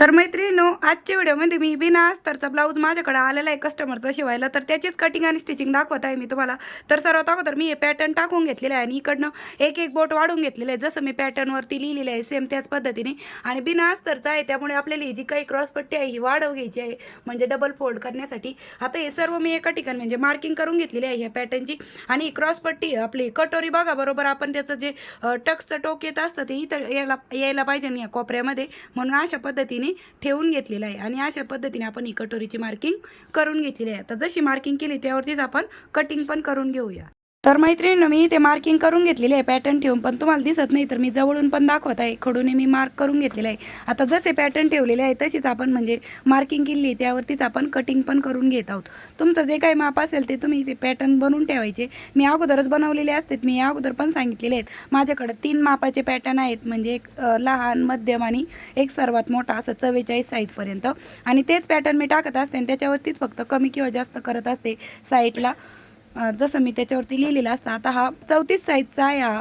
तर मैत्रिणींनो आजच्या व्हिडिओमध्ये मी बिना अस्तरचा ब्लाऊज माझ्याकडे आलेला आहे कस्टमरचा शिवायला. तर त्याचीच कटिंग आणि स्टिचिंग दाखवत आहे मी तुम्हाला. तर सर्वात अगोदर मी हे पॅटर्न टाकून घेतलेलं आहे आणि इकडनं एक एक बोट वाढून घेतलेलं आहे. जसं मी पॅटर्नवरती लिहिलेलं आहे सेम त्याच पद्धतीने. आणि बिना अस्तरचा आहे त्यामुळे आपल्याला ही जी काही क्रॉसपट्टी आहे ही वाढव घ्यायची आहे. म्हणजे डबल फोल्ड करण्यासाठी. आता हे सर्व मी एका ठिकाणी म्हणजे मार्किंग करून घेतलेली आहे ह्या पॅटर्नची आणि ही क्रॉसपट्टी आपली कटोरी बघा बरोबर आपण त्याचं जे टक्सचं टोक येत असतं ते इथं यायला यायला पाहिजे ना या कोपऱ्यामध्ये. म्हणून अशा पद्धतीने ठेवून घेतलेलं आहे. आणि अशा पद्धतीने आपण ही कटोरीची मार्किंग करून घेतलेली आहे. आता जशी मार्किंग केली त्यावरतीच आपण कटिंग पण करून घेऊया. तर मैत्रिणीनं मी ते मार्किंग करून घेतलेली आहे पॅटर्न ठेवून पण तुम्हाला दिसत नाही तर मी जवळून पण दाखवत आहे. खडूने मी मार्क करून घेतलेलं आहे. आता जसे पॅटर्न ठेवलेले आहे तशीच आपण म्हणजे मार्किंग केली त्यावरतीच आपण कटिंग पण करून घेत आहोत. तुमचं जे काही माप असेल ते तुम्ही ते पॅटर्न बनवून ठेवायचे. मी अगोदरच बनवलेले असतात मी अगोदर पण सांगितलेले आहेत. माझ्याकडे तीन मापाचे पॅटर्न आहेत म्हणजे एक लहान मध्यम आणि एक सर्वात मोठा असं चव्वेचाळीस साईजपर्यंत आणि तेच पॅटर्न मी टाकत असते आणि त्याच्यावरतीच फक्त कमी किंवा जास्त करत असते साईडला जसं मी त्याच्यावरती लिहिलेलं असतं आता हा चौतीस साईजचा आहे हा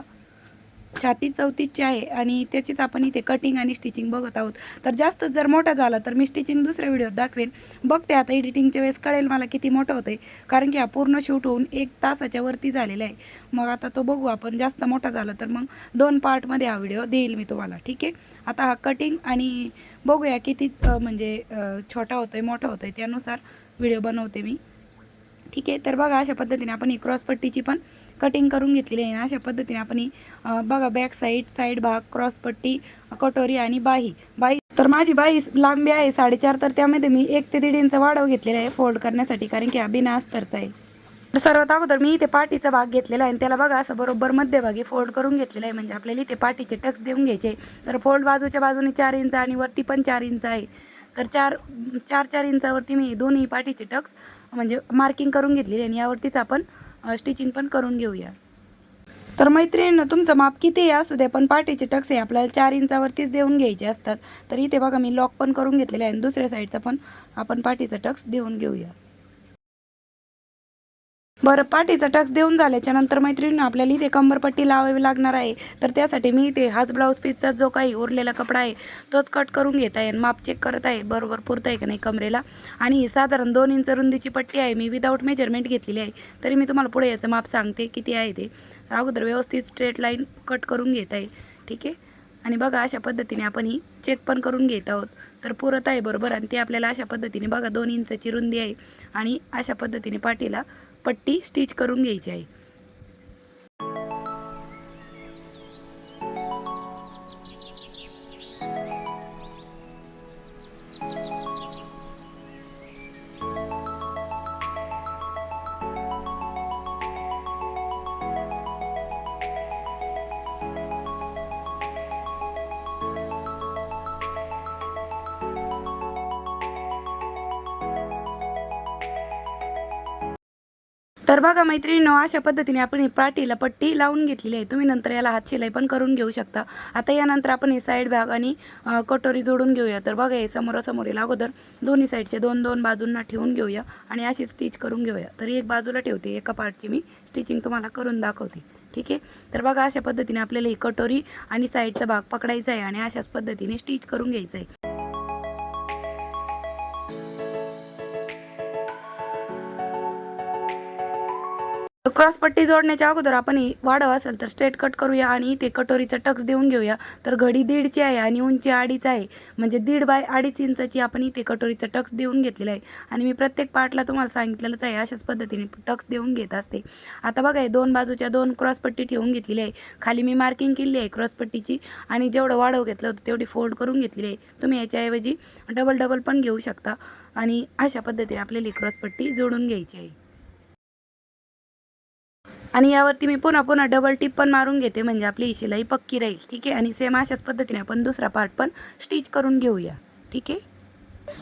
छाती चौतीसची आहे आणि त्याचीच आपण इथे कटिंग आणि स्टिचिंग बघत आहोत. तर जास्त जर मोठा झाला तर मी स्टिचिंग दुसऱ्या व्हिडिओत दाखवेन. बघते आता एडिटिंगच्या वेळेस कळेल मला किती मोठं होतं कारण की हा पूर्ण शूट होऊन एक तासाच्या वरती झालेला आहे. मग आता तो बघू आपण जास्त मोठा झाला तर मग दोन पार्टमध्ये हा व्हिडिओ देईल मी तुम्हाला ठीक आहे? आता हा कटिंग आणि बघूया किती म्हणजे छोटा होतो आहे मोठा होतो आहे त्यानुसार व्हिडिओ बनवते मी. ठीक आहे तर बघा अशा पद्धतीने आपण ही क्रॉसपट्टीची पण कटिंग करून घेतलेली आहे ना. अशा पद्धतीने आपण ही बघा बॅक साईड साईड भाग क्रॉसपट्टी कटोरी आणि बाही. बाही तर माझी बाई लांबी आहे साडेचार तर त्यामध्ये मी एक ते दीड इंच वाढव घेतलेला आहे फोल्ड करण्यासाठी कारण की हा बिना अस्तरचा आहे. तर सर्वात अगोदर मी इथे पाठीचा भाग घेतलेला आहे आणि त्याला बघा असं बरोबर मध्यभागी फोल्ड करून घेतलेला आहे. म्हणजे आपल्याला इथे पाठीचे टक्स देऊन घ्यायचे. तर फोल्ड बाजूच्या बाजूने चार इंच आणि वरती पण चार इंच आहे. तर चार चार चार इंचावरती मी दोन्ही पाठीचे टक्स म्हणजे मार्किंग करून घेतलेली आणि यावरतीच आपण स्टिचिंग पण करून घेऊया. तर मैत्रिणीनं तुमचं माप किती आहे? असू दे पण पाठीचे टक्स आहे आपल्याला चार इंचावरतीच देऊन घ्यायचे असतात. तर इथे बघा मी लॉक पण करून घेतलेले आहे आणि दुसऱ्या साईडचा पण आपण पाठीचा टक्स देऊन घेऊया. बरं पाठीचा टक्स देऊन झाल्याच्यानंतर मैत्रिणीनं आपल्याला इथे कंबरपट्टी लावावी लागणार आहे. तर त्यासाठी मी इथे हाच ब्लाऊज पीसचा जो काही उरलेला कपडा आहे तोच कट करून घेत आहे आणि माप चेक करत आहे. बरोबर पुरत आहे का नाही कमरेला? आणि साधारण दोन इंच रुंदीची पट्टी आहे. मी विदाऊट मेजरमेंट घेतलेली आहे. तरी मी तुम्हाला पुढे याचं माप सांगते. किती आहे ते? अगोदर व्यवस्थित स्ट्रेट लाईन कट करून घेत आहे. ठीक आहे? आणि बघा अशा पद्धतीने आपण ही चेक पण करून घेत आहोत. तर पुरत आहे बरोबर. आणि ते आपल्याला अशा पद्धतीने बघा दोन इंचाची रुंदी आहे. आणि अशा पद्धतीने पाठीला पट्टी स्टिच करून घ्यायची आहे. तर बघा मैत्रिणींनो अशा पद्धतीने आपण ही पाठीला पट्टी लावून घेतलेली आहे. तुम्ही नंतर याला हात शिलाई पण करून घेऊ शकता. आता यानंतर आपण हे साईड भाग आणि कटोरी जोडून घेऊया. तर बघा हे समोरासमोर येईल अगोदर दोन्ही साईडचे दोन दोन बाजूंना ठेवून घेऊया आणि अशी स्टिच करून घेऊया. तर एक बाजूला ठेवते एका पार्टची मी स्टिचिंग तुम्हाला करून दाखवते. ठीक आहे? तर बघा अशा पद्धतीने आपल्याला ही कटोरी आणि साईडचा भाग पकडायचा आहे आणि अशाच पद्धतीने स्टिच करून घ्यायचं आहे. क्रॉस पट्टी जोडण्याच्या अगोदर आपण ही वाढव असेल तर स्ट्रेट कट करूया आणि इथे कटोरीचा टक्स देऊन घेऊया. तर घडी दीडची आहे आणि उंची अडीच आहे. म्हणजे दीड बाय अडीच इंचाची आपण इथे कटोरीचा टक्स देऊन घेतलेला आहे. आणि मी प्रत्येक पार्टला तुम्हाला सांगितलेलंच आहे. अशाच पद्धतीने टक्स देऊन घेत असते. आता बघा हे दोन बाजूच्या दोन क्रॉसपट्टी ठेवून घेतलेली आहे. खाली मी मार्किंग केली आहे क्रॉसपट्टीची आणि जेवढं वाढव घेतलं होतं तेवढी फोल्ड करून घेतलेली आहे. तुम्ही याच्याऐवजी डबल डबल पण घेऊ शकता. आणि अशा पद्धतीने आपल्याला ही जोडून घ्यायची आहे. आणि यावरती मी पुन्हा पुन्हा डबल टिप पण मारून घेते म्हणजे आपली ही शिलाई पक्की राहील ठीक आहे? आणि सेम अशाच पद्धतीने आपण दुसरा पार्ट पण स्टिच करून घेऊया ठीक आहे?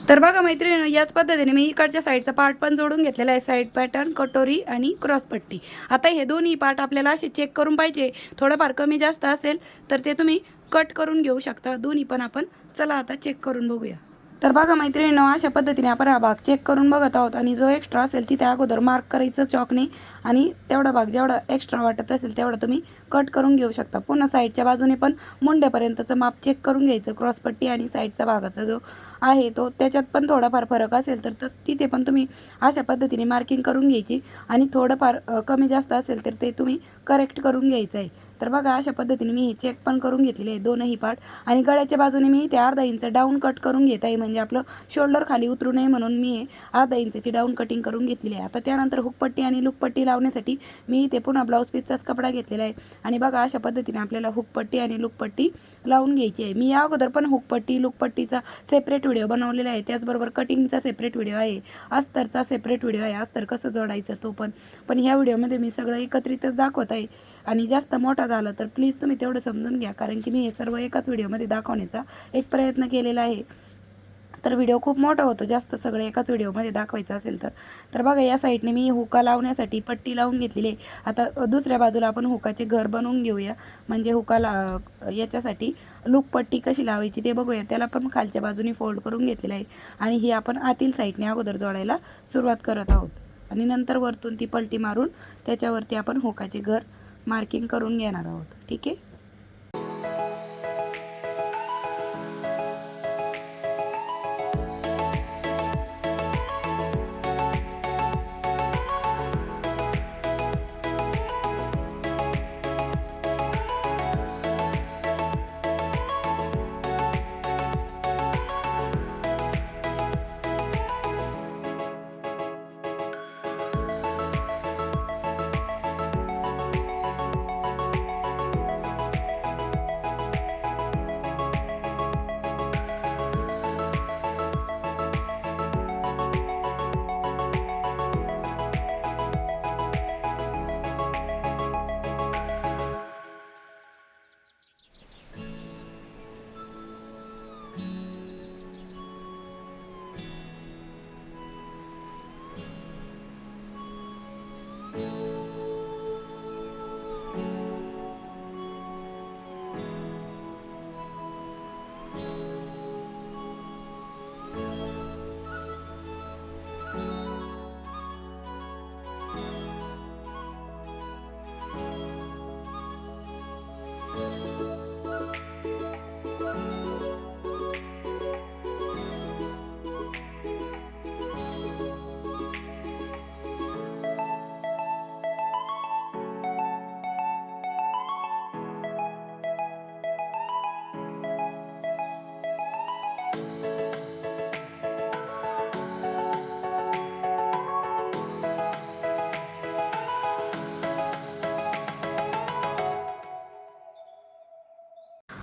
तर बघा मैत्रिणी याच पद्धतीने मी इकडच्या साईडचा पार्ट पण जोडून घेतलेला आहे साईड पॅटर्न कटोरी आणि क्रॉसपट्टी आता हे दोन्ही पार्ट आपल्याला असे चेक करून पाहिजे थोडंफार कमी जास्त असेल तर ते तुम्ही कट करून घेऊ शकता. दोन्ही पण आपण चला आता चेक करून बघूया. तर बघा मैत्रिणींनो अशा पद्धतीने आपण हा भाग चेक करून बघत आहोत. आणि जो एक्स्ट्रा असेल तिथे अगोदर मार्क करायचं चॉकने आणि तेवढा भाग जेवढा एक्स्ट्रा वाटत असेल तेवढा तुम्ही कट करून घेऊ शकता. पुन्हा साईडच्या बाजूने पण मुंड्यापर्यंतचं माप चेक करून घ्यायचं. क्रॉसपट्टी आणि साईडचा भागाचा जो आहे तो त्याच्यात पण थोडाफार फरक असेल तर तस तिथे पण तुम्ही अशा पद्धतीने मार्किंग करून घ्यायची. आणि थोडंफार कमी जास्त असेल तर ते तुम्ही करेक्ट करून घ्यायचं आहे. तर बघा अशा पद्धतीने मी हे चेक पण करून घेतलेले आहे दोनही पार्ट आणि गळ्याच्या बाजूने मी ते अर्धा इंच डाऊन कट करून घेत आहे. म्हणजे आपलं शोल्डर खाली उतरू नये म्हणून मी हे अर्धा इंचची डाऊन कटिंग करून घेतलेली आहे. आता त्यानंतर हुकपट्टी आणि लुकपट्टी लावण्यासाठी मी इथे पुन्हा ब्लाऊज पीसचाच कपडा घेतलेला आहे. आणि बघा अशा पद्धतीने आपल्याला हुकपट्टी आणि लुकपट्टी लावून घ्यायची आहे. मी या अगोदर पण हुकपट्टी लुकपट्टीचा सेपरेट व्हिडिओ बनवलेला आहे. त्याचबरोबर कटिंगचा सेपरेट व्हिडिओ आहे. अस्तरचा सेपरेट व्हिडिओ आहे. अस्तर कसं जोडायचं तो पण. पण ह्या व्हिडिओमध्ये मी सगळं एकत्रितच दाखवत आहे. आणि जास्त मोठा झाला तर प्लीज तुम्ही तेवढं समजून घ्या. कारण की मी हे सर्व एकाच व्हिडिओमध्ये दाखवण्याचा एक प्रयत्न केलेला आहे. तर व्हिडिओ खूप मोठा होतो. जास्त सगळं एकाच व्हिडिओमध्ये दाखवायचं असेल तर. तर बघा या साईडने मी हुका लावण्यासाठी पट्टी लावून घेतलेली आहे. आता दुसऱ्या बाजूला आपण हुकाचे घर बनवून घेऊया. म्हणजे हुका ला याच्यासाठी लूक पट्टी कशी लावायची ते बघूया. त्याला पण खालच्या बाजूने फोल्ड करून घेतलेलं आहे. आणि ही आपण आतील साईडने अगोदर जोडायला सुरुवात करत आहोत. आणि नंतर वरतून ती पलटी मारून त्याच्यावरती आपण हुकाचे घर मार्किंग करून घेणार आहोत. ठीक आहे?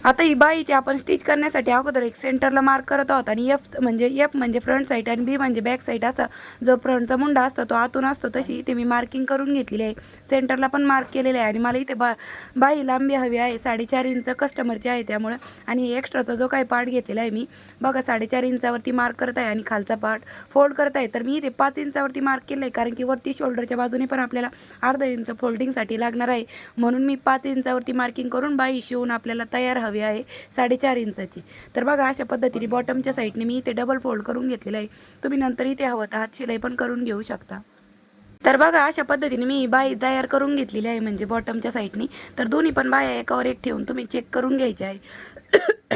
आता ही बाईची आपण स्टिच करण्यासाठी अगोदर एक सेंटरला मार्क करत आहोत आणि एफ म्हणजे एफ म्हणजे फ्रंट साईड आणि बी म्हणजे बॅक साईड असा जो फ्रंटचा मुंडा असतो तो आतून असतो तशी इथे मी मार्किंग करून घेतलेली आहे. सेंटरला पण मार्क केलेलं आहे आणि मला इथे बा बाई लांबी हवी आहे साडेचार इंच कस्टमरची आहे त्यामुळं. आणि एक्स्ट्राचा जो काही पार्ट घेतलेला आहे मी बघा साडेचार इंचावरती मार्क करत आहे आणि खालचा पार्ट फोल्ड करत आहे. तर मी इथे पाच इंचावरती मार्क केलं आहे कारण की वरती शोल्डरच्या बाजूने पण आपल्याला अर्धा इंच फोल्डिंगसाठी लागणार आहे. म्हणून मी पाच इंचावरती मार्किंग करून बाई शिवून आपल्याला तयार हवी आहे साडेचार इंचाची. तर बघा अशा पद्धतीने बॉटमच्या साईडने मी इथे डबल फोल्ड करून घेतलेलं आहे. तुम्ही नंतर इथे हवं तर हात शिलाई पण करून घेऊ शकता. तर बघा अशा पद्धतीने मी बाई तयार करून घेतलेली आहे म्हणजे बॉटमच्या साईडनी तर दोन्ही पण बाया एकावर एक ठेवून तुम्ही चेक करून घ्यायचे आहे.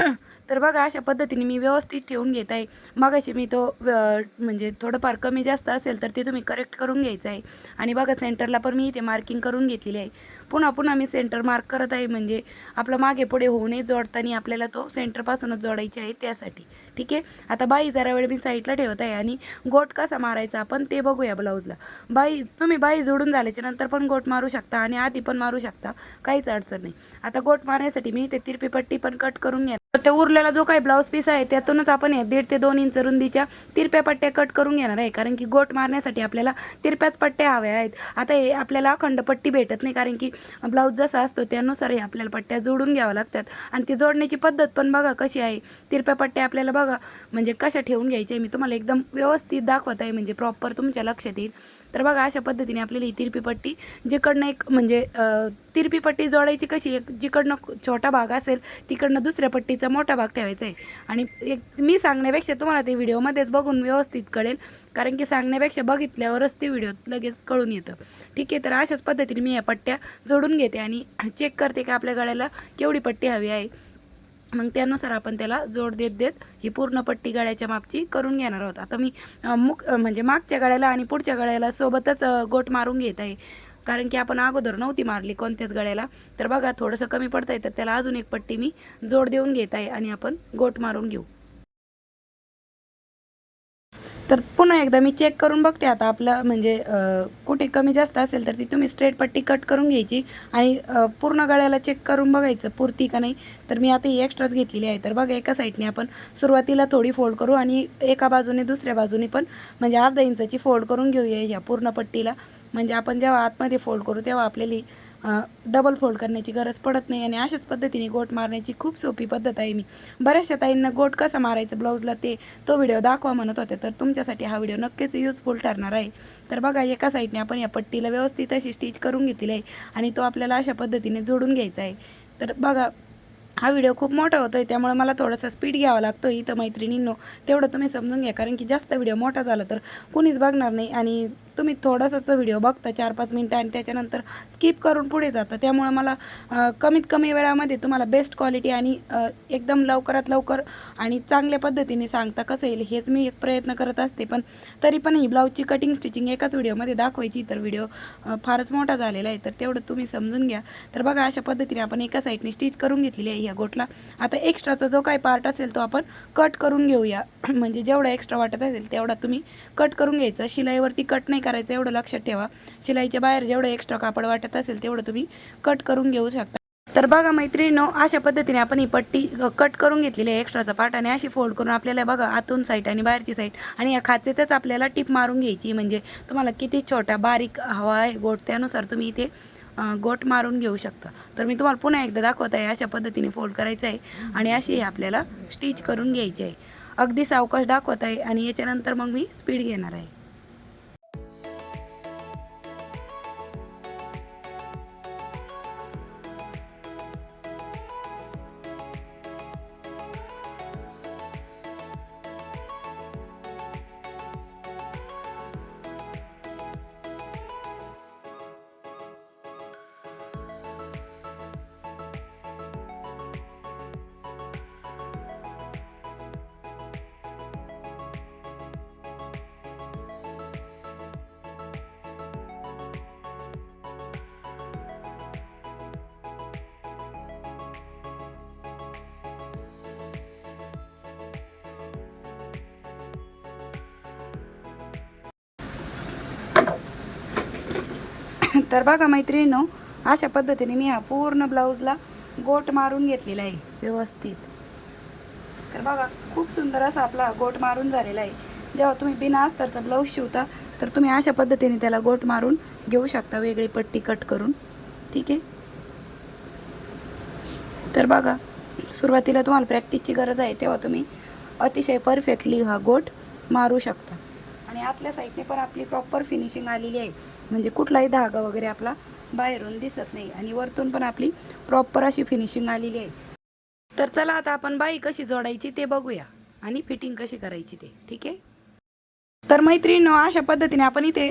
तर बघा अशा पद्धतीने मी व्यवस्थित ठेवून घेत आहे. मगाशी मी तो म्हणजे थोडंफार कमी जास्त असेल तर ते तुम्ही करेक्ट करून घ्यायचं आहे. आणि बघा सेंटरला पण मी इथे मार्किंग करून घेतलेली आहे. पुन्हा पुन्हा मी सेंटर मार्क करत आहे. म्हणजे आपलं मागे पुढे होऊ नये जोडताना आपल्याला तो सेंटरपासूनच जोडायचे आहे त्यासाठी. ठीक आहे? आता बाई जरा वेळ मी साईडला ठेवत आहे आणि गोट कसा मारायचा आपण ते बघूया ब्लाऊजला बाई तुम्ही बाई जोडून झाल्याच्यानंतर पण गोट मारू शकता आणि आधी पण मारू शकता. काहीच अडचण नाही. आता गोट मारण्यासाठी मी ते तिरपी पट्टी पण कट करून घ्या तर ते उरलेला जो काही ब्लाऊज पीस आहे त्यातूनच आपण हे दीड ते दोन इंच रुंदीच्या तिरप्या पट्ट्या कट करून घेणार आहे. कारण की गोट मारण्यासाठी आपल्याला तिरप्याच पट्ट्या हव्या आहेत. आता हे आपल्याला अखंड पट्टी भेटत नाही. कारण की ब्लाऊज जसा असतो त्यानुसारही आपल्याला पट्ट्या जोडून घ्याव्या लागतात. आणि ती जोडण्याची पद्धत पण बघा कशी आहे. तिरप्या पट्ट्या आपल्याला बघा म्हणजे कशा ठेवून घ्यायच्या मी तुम्हाला एकदम व्यवस्थित दाखवत आहे. म्हणजे प्रॉपर तुमच्या लक्षात येईल. तर बघा अशा पद्धतीने आपल्याला ही तिरपी पट्टी जिकडनं एक म्हणजे तिरपी पट्टी जोडायची कशी एक जिकडनं छोटा भाग असेल तिकडनं दुसऱ्या पट्टीचा मोठा भाग ठेवायचा आहे. आणि एक मी सांगण्यापेक्षा तुम्हाला ते व्हिडिओमध्येच बघून व्यवस्थित कळेल कारण की सांगण्यापेक्षा बघितल्यावरच ते व्हिडिओ लगेच कळून येतं. ठीक आहे तर अशाच पद्धतीने मी या पट्ट्या जोडून घेते आणि चेक करते की आपल्या गळ्याला केवढी पट्टी हवी आहे. मग त्यानुसार आपण त्याला जोड देत देत ही पूर्ण पट्टी गाळ्याच्या मापची करून घेणार आहोत. आता मी मुख मुक म्हणजे मागच्या गळ्याला आणि पुढच्या गाळ्याला सोबतच गोट मारून घेत आहे. कारण की आपण अगोदर नव्हती मारली कोणत्याच गळ्याला. तर बघा थोडंसं कमी पडतं आहे तर त्याला अजून एक पट्टी मी जोड देऊन घेत आहे आणि आपण गोट मारून घेऊ. तर पुन्हा एकदा मी चेक करून बघते आता आपलं म्हणजे कुठे कमी जास्त असेल तर ती तुम्ही स्ट्रेट पट्टी कट करून घ्यायची आणि पूर्ण गळ्याला चेक करून बघायचं पुरती का नाही. तर मी आता ही एक्स्ट्राच घेतलेली आहे. तर बघा एका साईडने आपण सुरुवातीला थोडी फोल्ड करू आणि एका बाजूने दुसऱ्या बाजूने पण म्हणजे अर्धा इंचाची फोल्ड करून घेऊया ह्या पूर्ण पट्टीला. म्हणजे आपण जेव्हा आतमध्ये फोल्ड करू तेव्हा आपल्याला डबल फोल्ड करण्याची गरज पडत नाही आणि अशाच पद्धतीने गोट मारण्याची खूप सोपी पद्धत आहे मी. बऱ्याचशा ताईंना गोट कसा मारायचं ब्लाऊजला ते तो व्हिडिओ दाखवा म्हणत होते तर तुमच्यासाठी हा व्हिडिओ नक्कीच युजफुल ठरणार आहे. तर बघा एका साईडने आपण या पट्टीला व्यवस्थित अशी स्टिच करून घेतली आहे आणि तो आपल्याला अशा पद्धतीने जोडून घ्यायचा आहे. तर बघा हा व्हिडिओ खूप मोठा होतो आहे त्यामुळे मला थोडासा स्पीड घ्यावा लागतो इथं मैत्रिणींनो. तेवढं तुम्ही समजून घ्या कारण की जास्त व्हिडिओ मोठा झाला तर कुणीच बघणार नाही आणि तुम्ही थोडासाच व्हिडिओ बघता चार पाच मिनटं आणि त्याच्यानंतर स्किप करून पुढे जाता. त्यामुळे मला कमीत कमी वेळामध्ये तुम्हाला बेस्ट क्वालिटी आणि एकदम लवकरात लवकर आणि चांगल्या पद्धतीने सांगता कसं येईल हेच मी एक प्रयत्न करत असते. पण तरी पण ही ब्लाऊजची कटिंग स्टिचिंग एकाच व्हिडिओमध्ये दाखवायची तर व्हिडिओ फारच मोठा झालेला आहे. तर तेवढं तुम्ही समजून घ्या. तर बघा अशा पद्धतीने आपण एका साईडने स्टिच करून घेतलेली आहे ह्या गोटला. आता एक्स्ट्राचा जो काही पार्ट असेल तो आपण कट करून घेऊया. म्हणजे जेवढा एक्स्ट्रा वाटत असेल तेवढा तुम्ही कट करून घ्यायचा. शिलाईवरती कट नाही करायचं एवढं लक्षात ठेवा. शिलाईच्या बाहेर जेवढं एक्स्ट्रा कापड वाटत असेल तेवढं तुम्ही कट करून घेऊ शकता. तर बघा मैत्रिणीनो अशा पद्धतीने आपण ही पट्टी कट करून घेतलेली आहे एक्स्ट्राचा पार्ट आणि अशी फोल्ड करून आपल्याला बघा आतून साईड आणि बाहेरची साईड आणि या खाचेतच आपल्याला टिप मारून घ्यायची. म्हणजे तुम्हाला किती छोटा बारीक हवा आहे गोट त्यानुसार तुम्ही इथे गोट मारून घेऊ शकता. तर मी तुम्हाला पुन्हा एकदा दाखवत आहे अशा पद्धतीने फोल्ड करायचं आहे आणि अशी हे आपल्याला स्टिच करून घ्यायची आहे. अगदी सावकाश दाखवत आहे आणि याच्यानंतर मग मी स्पीड घेणार आहे. तर बघा मैत्रिणीनो अशा पद्धतीने मी हा पूर्ण ब्लाऊजला गोट मारून घेतलेला आहे व्यवस्थित. तर बघा खूप सुंदर असा आपला गोट मारून झालेला आहे. जेव्हा तुम्ही बिना अस्तरचा ब्लाऊज शिवता तर तुम्ही अशा पद्धतीने त्याला गोट मारून घेऊ शकता वेगळी पट्टी कट करून. ठीक आहे? तर बघा सुरुवातीला तुम्हाला प्रॅक्टिसची गरज आहे तेव्हा तुम्ही अतिशय परफेक्टली हा गोट मारू शकता. आणि आतल्या साईडने पण आपली प्रॉपर फिनिशिंग आलेली आहे. म्हणजे कुठलाही धागा वगैरे आपला बाहेरून दिसत नाही. आणि वरतून पण आपली प्रॉपर अशी फिनिशिंग आलेली आहे. तर चला आता आपण बाई कशी जोडायची ते बघूया. आणि फिटिंग कशी करायची ते. ठीक आहे? तर मैत्रिणीनो अशा पद्धतीने आपण इथे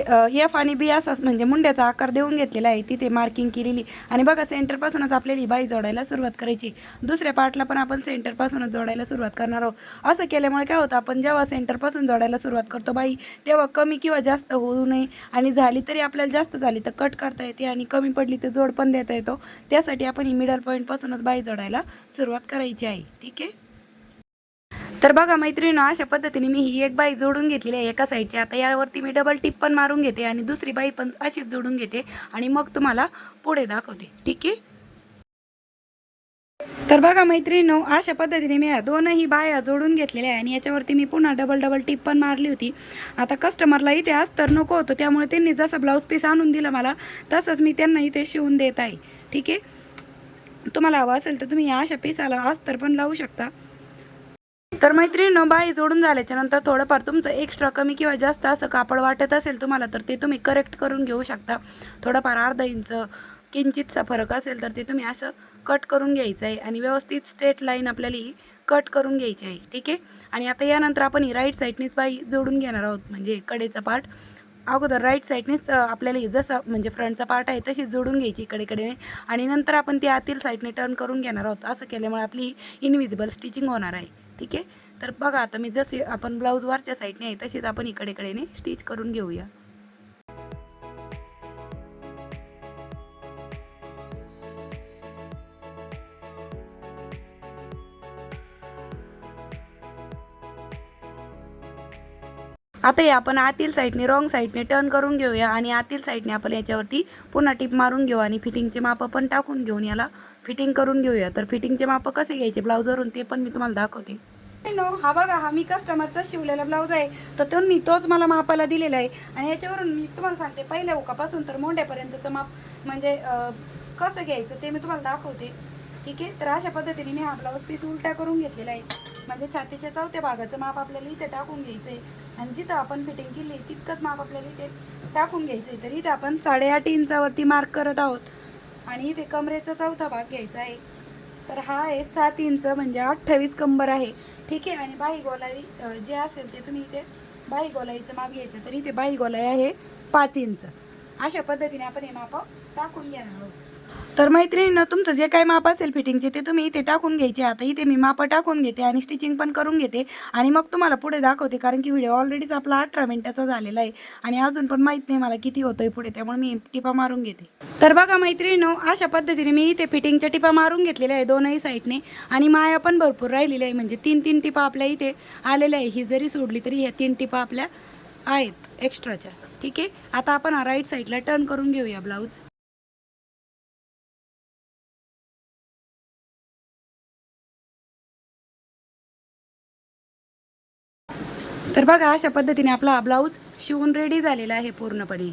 एफ आणि बी असाच म्हणजे मुंड्याचा आकार देऊन घेतलेला आहे. तिथे मार्किंग केलेली. आणि बघा सेंटरपासूनच आपल्याला ही बाई जोडायला सुरुवात करायची. दुसऱ्या पार्टला पण आपण सेंटरपासूनच जोडायला सुरुवात करणार आहोत. असं केल्यामुळे काय होतं आपण जेव्हा सेंटरपासून जोडायला सुरुवात करतो बाई तेव्हा कमी किंवा जास्त होऊ नये. आणि झाली तरी आपल्याला जास्त झाली तर कट करता येते आणि कमी पडली तर जोड पण देता येतो. त्यासाठी आपण ही मिडल पॉईंटपासूनच बाई जोडायला सुरुवात करायची आहे. ठीक आहे? तर बघा मैत्रिणी अशा पद्धतीने मी ही एक बाई जोडून घेतलेली आहे एका साईडची आता यावरती मी डबल टिप पण मारून घेते आणि दुसरी बाई पण अशीच जोडून घेते आणि मग तुम्हाला पुढे दाखवते. ठीक आहे? तर बघा मैत्रिणीनो अशा पद्धतीने मी दोनही बाया जोडून घेतलेल्या आहे आणि याच्यावरती मी पुन्हा डबल डबल टिप पण मारली होती. आता कस्टमरला इथे अस्तर नको होतं त्यामुळे त्यांनी जसं ब्लाऊज पीस आणून दिलं मला तसंच मी त्यांना इथे शिवून देत आहे. ठीक आहे? तुम्हाला हवं असेल तर तुम्ही या अशा पिसाला अस्तर पण लावू शकता. तर मैत्रिणी बाई जोडून झाल्याच्यानंतर थोडंफार तुमचं एक्स्ट्रा कमी किंवा जास्त असं कापड वाटत असेल तुम्हाला तर ते तुम्ही करेक्ट करून घेऊ शकता. थोडंफार अर्धा इंच किंचितचा फरक असेल तर ते तुम्ही असं कट करून घ्यायचं आहे आणि व्यवस्थित स्ट्रेट लाईन आपल्याला ही कट करून घ्यायची आहे ठीक आहे? आणि आता यानंतर आपण ही राईट साईडनेच बाई जोडून घेणार आहोत म्हणजे कडेचा पार्ट अगोदर राईट साईडनेच आपल्याला जसं म्हणजे फ्रंटचा पार्ट आहे तशीच जोडून घ्यायची इकडेकडे आणि नंतर आपण ती आतील साईडने टर्न करून घेणार आहोत. असं केल्यामुळे आपली इनविजिबल स्टिचिंग होणार आहे. ठीक आहे? तर बघा आता मी जसे आपण ब्लाऊज वरच्या साईडने आहे तशीच आपण इकडे कडेने स्टिच करून घेऊया. आता हे आपण आतील साईडने रॉंग साईडने टर्न करून घेऊया आणि आतील साईडने आपण याच्यावरती पुन्हा टिप मारून घेऊ आणि फिटिंगचे मापं पण टाकून घेऊन याला फिटिंग करून घेऊया. तर फिटिंगचे मापं कसे घ्यायचे ब्लाऊजवरून ते पण मी तुम्हाला दाखवते. नो हा बघा हा मी कस्टमरचा शिवलेला ब्लाऊज आहे. तर त्यांनी तोच मला मापाला दिलेला आहे. आणि याच्यावरून मी तुम्हाला सांगते पहिल्या उकापासून तर मोंड्यापर्यंतचं माप म्हणजे कसं घ्यायचं ते मी तुम्हाला दाखवते. ठीक आहे? तर अशा पद्धतीने मी हा ब्लाऊज पीस उलटा करून घेतलेला आहे. म्हणजे छातीच्या चौथ्या भागाचं माप आपल्याला इथे टाकून घ्यायचं आहे आणि जिथं आपण फिटिंग केली तितकंच माप आपल्याला इथे टाकून घ्यायचं आहे तर इथे आपण साडेआठ इंचावरती मार्क करत आहोत. आणि इथे कमरेचा चौथा भाग घ्यायचा आहे. तर हा आहे सात इंच म्हणजे अठ्ठावीस कंबर आहे. ठीक आहे? आणि बाई गोलाई जे असेल ते तुम्ही इथे बाई गोलाईचं माप घ्यायचं. तर इथे बाई गोलाई आहे पाच इंच. अशा पद्धतीने आपण हे माप टाकून घेणार आहोत. तर मैत्रिणीनं तुमचं जे काही माप असेल फिटिंगचे ते तुम्ही इथे टाकून घ्यायचे. आता इथे मी मापं टाकून घेते आणि स्टिचिंग पण करून घेते. आणि मग तुम्हाला पुढे दाखवते कारण की व्हिडिओ ऑलरेडीच आपला अठरा मिनिटाचा झालेला आहे. आणि अजून पण माहीत नाही मला किती होतोय पुढे त्यामुळे मी टिपा मारून घेते. तर बघा मैत्रिणीनो अशा पद्धतीने मी इथे फिटिंगच्या टिपा मारून घेतलेल्या आहे दोनही साईडने आणि माया पण भरपूर राहिलेल्या आहे म्हणजे तीन तीन टिपा आपल्या इथे आलेल्या आहे. ही जरी सोडली तरी ह्या तीन टिपा आपल्या आहेत एक्स्ट्राच्या ठीक आहे? आता आपण राईट साईडला टर्न करून घेऊया ब्लाऊज तर बघा अशा पद्धतीने आपला ब्लाऊज शिवून रेडी झालेला आहे पूर्णपणे.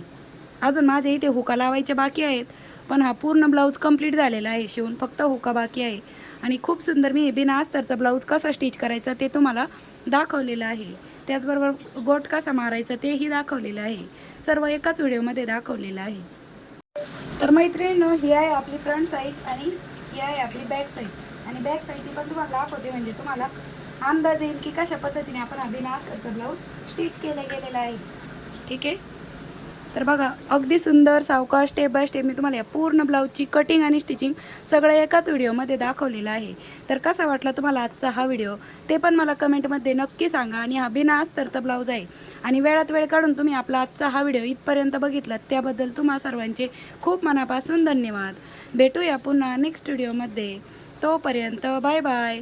अजून माझे इथे हुका लावायचे बाकी आहेत पण हा पूर्ण ब्लाऊज कंप्लीट झालेला आहे शिवून फक्त हुका बाकी आहे. आणि खूप सुंदर मी बिना अस्तरचा ब्लाऊज कसा स्टिच करायचा ते तुम्हाला दाखवलेलं आहे. त्याचबरोबर गोट कसा मारायचा तेही दाखवलेलं आहे. सर्व एकाच व्हिडिओमध्ये दाखवलेलं आहे. तर मैत्रिणीनं ही आहे आपली फ्रंट साईड आणि ही आहे आपली बॅक साईड आणि बॅक साईड पण तुम्हाला दाखवते म्हणजे तुम्हाला अंदाज येईल की कशा पद्धतीने आपण हा बिना ब्लाऊज स्टिच केला गेलेला आहे. ठीक आहे? तर बघा अगदी सुंदर सावकाश स्टेप बाय स्टेप मी तुम्हाला या पूर्ण ब्लाऊजची कटिंग आणि स्टिचिंग सगळं एकाच व्हिडिओमध्ये दाखवलेलं आहे. तर कसा वाटला तुम्हाला आजचा हा व्हिडिओ ते पण मला कमेंटमध्ये नक्की सांगा आणि हा बिना अस्तरचा ब्लाऊज आहे. आणि वेळात वेळ काढून तुम्ही आपला आजचा हा व्हिडिओ इथपर्यंत बघितलात त्याबद्दल तुम्हा सर्वांचे खूप मनापासून धन्यवाद. भेटूया पुन्हा नेक्स्ट व्हिडिओमध्ये तोपर्यंत bye bye